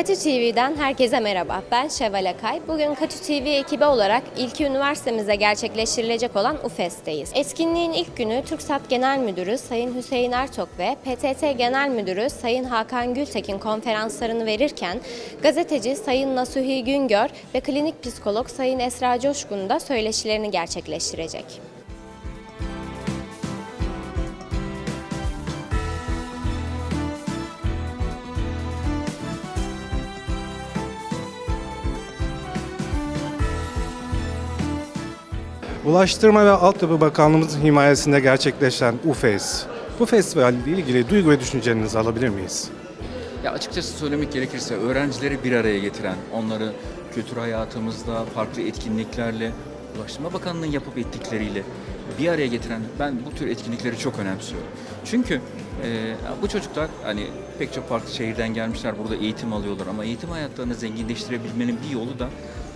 Katü TV'den herkese merhaba. Ben Şevval Akay. Bugün Katü TV ekibi olarak ilki üniversitemizde gerçekleştirilecek olan UFES'teyiz. Etkinliğin ilk günü TürkSat Genel Müdürü Sayın Hüseyin Ertok ve PTT Genel Müdürü Sayın Hakan Gültekin konferanslarını verirken gazeteci Sayın Nasuhi Güngör ve klinik psikolog Sayın Esra Coşkun da söyleşilerini gerçekleştirecek. Ulaştırma ve Altyapı Bakanlığımızın himayesinde gerçekleşen UFES. Bu festival ile ilgili duygu ve düşüncelerinizi alabilir miyiz? Ya açıkçası söylemek gerekirse öğrencileri bir araya getiren, onları kültür hayatımızda farklı etkinliklerle, Ulaştırma Bakanlığı'nın yapıp ettikleriyle bir araya getiren ben bu tür etkinlikleri çok önemsiyorum. Çünkü e, bu çocuklar hani pek çok farklı şehirden gelmişler, burada eğitim alıyorlar ama eğitim hayatlarını zenginleştirebilmenin bir yolu da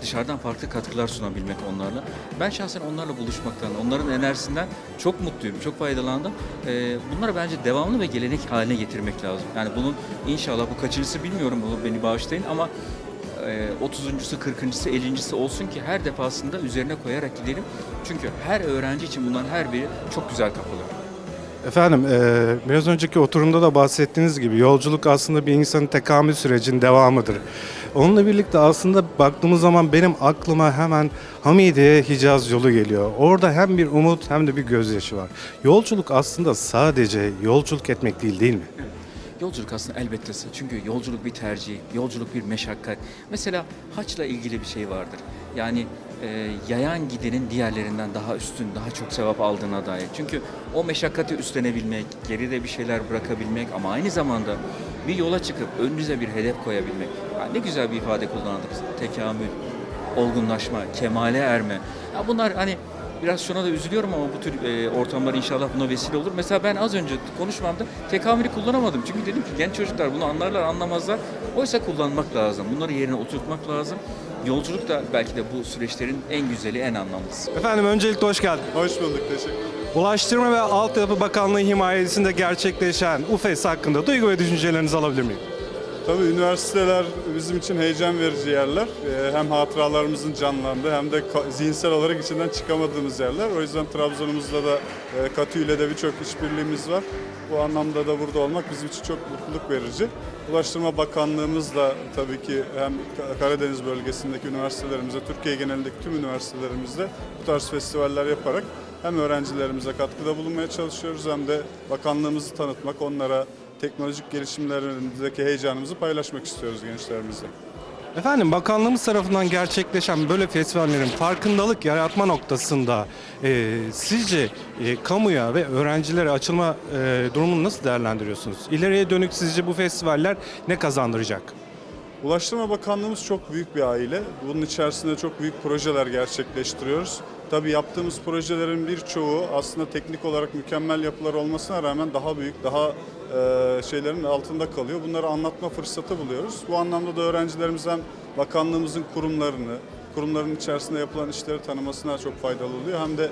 dışarıdan farklı katkılar sunabilmek onlarla. Ben şahsen onlarla buluşmaktan, onların enerjisinden çok mutluyum, çok faydalandım. Ee, bunları bence devamlı ve gelenek haline getirmek lazım. Yani bunun inşallah bu kaçıncısı bilmiyorum, bunu beni bağışlayın ama e, 30.sü, 40.sı, 50.si olsun ki her defasında üzerine koyarak gidelim. Çünkü her öğrenci için bunların her biri çok güzel kapılar. Efendim, eee, biraz önceki oturumda da bahsettiğiniz gibi yolculuk aslında bir insanın tekamül sürecinin devamıdır. Onunla birlikte aslında baktığımız zaman benim aklıma hemen Hamidiye Hicaz yolu geliyor. Orada hem bir umut hem de bir gözyaşı var. Yolculuk aslında sadece yolculuk etmek değil değil mi? Yolculuk aslında elbette çünkü yolculuk bir tercih, yolculuk bir meşakkat. Mesela haçla ilgili bir şey vardır. Yani e, yayan gidenin diğerlerinden daha üstün, daha çok sevap aldığına dair. Çünkü o meşakkati üstlenebilmek, geride bir şeyler bırakabilmek ama aynı zamanda bir yola çıkıp önünüze bir hedef koyabilmek. Ya ne güzel bir ifade kullandık. Tekamül, olgunlaşma, kemale erme. Ya bunlar hani Biraz şuna da üzülüyorum ama bu tür e, ortamlar inşallah buna vesile olur. Mesela ben az önce konuşmamda tekamülü kullanamadım. Çünkü dedim ki genç çocuklar bunu anlarlar anlamazlar. Oysa kullanmak lazım. Bunları yerine oturtmak lazım. Yolculuk da belki de bu süreçlerin en güzeli, en anlamlısı. Efendim öncelikle hoş geldiniz. Hoş bulduk, teşekkür ederim. Ulaştırma ve Altyapı Bakanlığı himayesinde gerçekleşen UFES hakkında duygu ve düşüncelerinizi alabilir miyim? Tabii üniversiteler bizim için heyecan verici yerler. Ee, Hem hatıralarımızın canlandığı hem de zihinsel olarak içinden çıkamadığımız yerler. O yüzden Trabzon'umuzda da e, Katü ile de birçok işbirliğimiz var. Bu anlamda da burada olmak bizim için çok mutluluk verici. Ulaştırma Bakanlığımız da tabii ki hem Ka- Karadeniz bölgesindeki üniversitelerimizde, Türkiye genelindeki tüm üniversitelerimizde bu tarz festivaller yaparak hem öğrencilerimize katkıda bulunmaya çalışıyoruz hem de bakanlığımızı tanıtmak, onlara teknolojik gelişimlerindeki heyecanımızı paylaşmak istiyoruz gençlerimizle. Efendim bakanlığımız tarafından gerçekleşen böyle festivallerin farkındalık yaratma noktasında e, sizce e, kamuya ve öğrencilere açılma e, durumunu nasıl değerlendiriyorsunuz? İleriye dönük sizce bu festivaller ne kazandıracak? Ulaştırma Bakanlığımız çok büyük bir aile. Bunun içerisinde çok büyük projeler gerçekleştiriyoruz. Tabii yaptığımız projelerin birçoğu aslında teknik olarak mükemmel yapılar olmasına rağmen daha büyük, daha e, şeylerin altında kalıyor. Bunları anlatma fırsatı buluyoruz. Bu anlamda da öğrencilerimizden bakanlığımızın kurumlarını, kurumların içerisinde yapılan işleri tanımasına çok faydalı oluyor. Hem de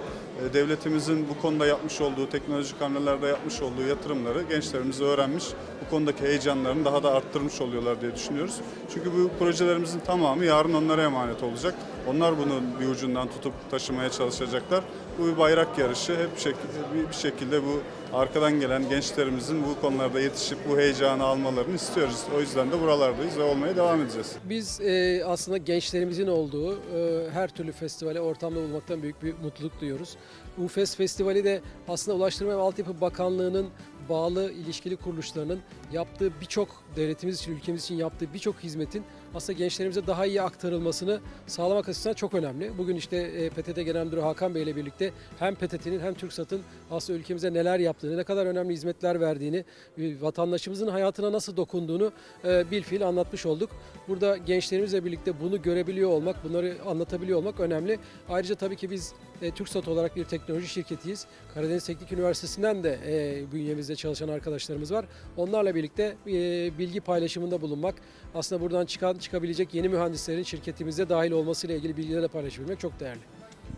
e, devletimizin bu konuda yapmış olduğu, teknolojik hamlelerde yapmış olduğu yatırımları gençlerimiz öğrenmiş, bu konudaki heyecanlarını daha da arttırmış oluyorlar diye düşünüyoruz. Çünkü bu projelerimizin tamamı yarın onlara emanet olacak. Onlar bunu bir ucundan tutup taşımaya çalışacaklar. Bu bir bayrak yarışı. Hep bir şekilde bu arkadan gelen gençlerimizin bu konularda yetişip bu heyecanı almalarını istiyoruz. O yüzden de buralardayız ve olmaya devam edeceğiz. Biz e, aslında gençlerimizin olduğu e, her türlü festivale ortamda bulmaktan büyük bir mutluluk duyuyoruz. UFES Festivali de aslında Ulaştırma ve Altyapı Bakanlığı'nın bağlı ilişkili kuruluşlarının yaptığı birçok devletimiz için, ülkemiz için yaptığı birçok hizmetin aslında gençlerimize daha iyi aktarılmasını sağlamak açısından çok önemli. Bugün işte e, PTT Genel Müdürü Hakan Bey ile birlikte hem PTT'nin hem TürkSat'ın aslında ülkemize neler yaptığını, ne kadar önemli hizmetler verdiğini, e, vatandaşımızın hayatına nasıl dokunduğunu e, bilfiil anlatmış olduk. Burada gençlerimizle birlikte bunu görebiliyor olmak, bunları anlatabiliyor olmak önemli. Ayrıca tabii ki biz TürkSat olarak bir teknoloji şirketiyiz. Karadeniz Teknik Üniversitesi'nden de bünyemizde çalışan arkadaşlarımız var. Onlarla birlikte bilgi paylaşımında bulunmak, aslında buradan çıkan çıkabilecek yeni mühendislerin şirketimize dahil olmasıyla ilgili bilgileri de paylaşabilmek çok değerli.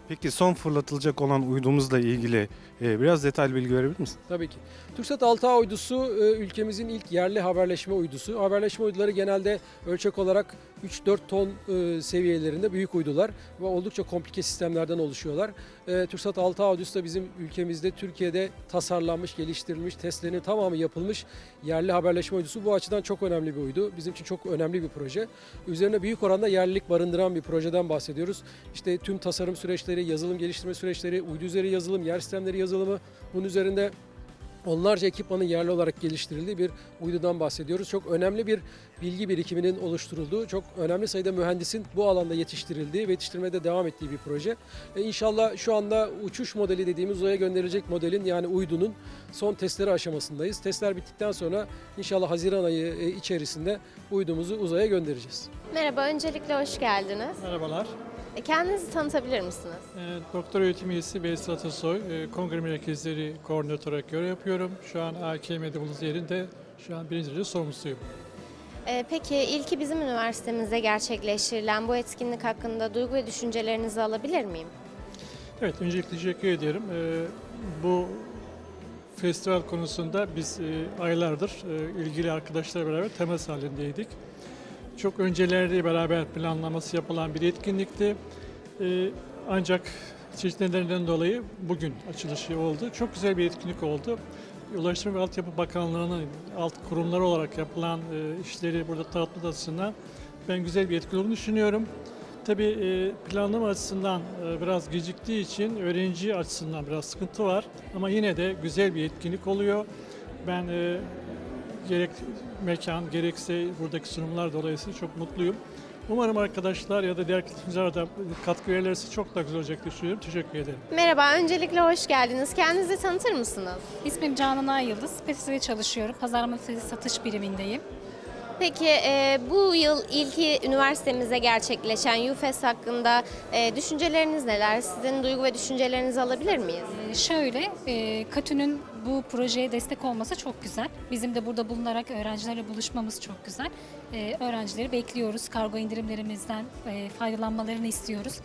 Peki son fırlatılacak olan uydumuzla ilgili e, biraz detaylı bilgi verebilir misin? Tabii ki. TürkSat 6A uydusu e, ülkemizin ilk yerli haberleşme uydusu. Haberleşme uyduları genelde ölçek olarak 3-4 ton e, seviyelerinde büyük uydular ve oldukça komplike sistemlerden oluşuyorlar. E, TürkSat 6A uydusu da bizim ülkemizde Türkiye'de tasarlanmış, geliştirilmiş, testlerinin tamamı yapılmış yerli haberleşme uydusu. Bu açıdan çok önemli bir uydu. Bizim için çok önemli bir proje. Üzerine büyük oranda yerlilik barındıran bir projeden bahsediyoruz. İşte tüm tasarım süreçleri, yazılım geliştirme süreçleri, uydu üzeri yazılım, yer sistemleri yazılımı bunun üzerinde onlarca ekipmanın yerli olarak geliştirildiği bir uydudan bahsediyoruz. Çok önemli bir bilgi birikiminin oluşturulduğu, çok önemli sayıda mühendisin bu alanda yetiştirildiği ve yetiştirmede devam ettiği bir proje. E inşallah şu anda uçuş modeli dediğimiz uzaya gönderilecek modelin yani uydunun son testleri aşamasındayız. Testler bittikten sonra inşallah Haziran ayı e, içerisinde uydumuzu uzaya göndereceğiz. Merhaba, öncelikle hoş geldiniz. Merhabalar. E, Kendinizi tanıtabilir misiniz? Ee, Doktor öğretim üyesi Veysel Atasoy. Ee, Kongre merkezleri koordinatör olarak görev yapıyorum. Şu an AKM'de bulunduğumuz yerinde şu an birinci derece sorumlusuyum. E, Peki ilki bizim üniversitemizde gerçekleştirilen bu etkinlik hakkında duygu ve düşüncelerinizi alabilir miyim? Evet, öncelikle teşekkür ediyorum. Ee, bu festival konusunda biz e, aylardır e, ilgili arkadaşlarla beraber temas halindeydik. Çok öncelerde beraber planlaması yapılan bir etkinlikti. Ee, ancak çeşitli nedenlerden dolayı bugün açılışı oldu. Çok güzel bir etkinlik oldu. Ulaştırma ve Altyapı Bakanlığı'nın alt kurumları olarak yapılan e, işleri burada tanıtmak açısından ben güzel bir etkinlik olduğunu düşünüyorum. Tabii e, planlama açısından e, biraz geciktiği için öğrenci açısından biraz sıkıntı var. Ama yine de güzel bir etkinlik oluyor. Ben e, gerek mekan gerekse buradaki sunumlar dolayısıyla çok mutluyum. Umarım arkadaşlar ya da diğer katılımcılar da katkı verirlerse çok daha güzel olacak düşünüyorum. Teşekkür ederim. Merhaba, öncelikle hoş geldiniz. Kendinizi tanıtır mısınız? İsmim Canan Ay Yıldız. Pestiside çalışıyorum. Pazarlama ve satış birimindeyim. Peki e, bu yıl ilki üniversitemizde gerçekleşen UFES hakkında e, düşünceleriniz neler? Sizin duygu ve düşüncelerinizi alabilir miyiz? Ee, şöyle, e, Katü'nün bu projeye destek olması çok güzel. Bizim de burada bulunarak öğrencilerle buluşmamız çok güzel. Ee, öğrencileri bekliyoruz. Kargo indirimlerimizden e, faydalanmalarını istiyoruz.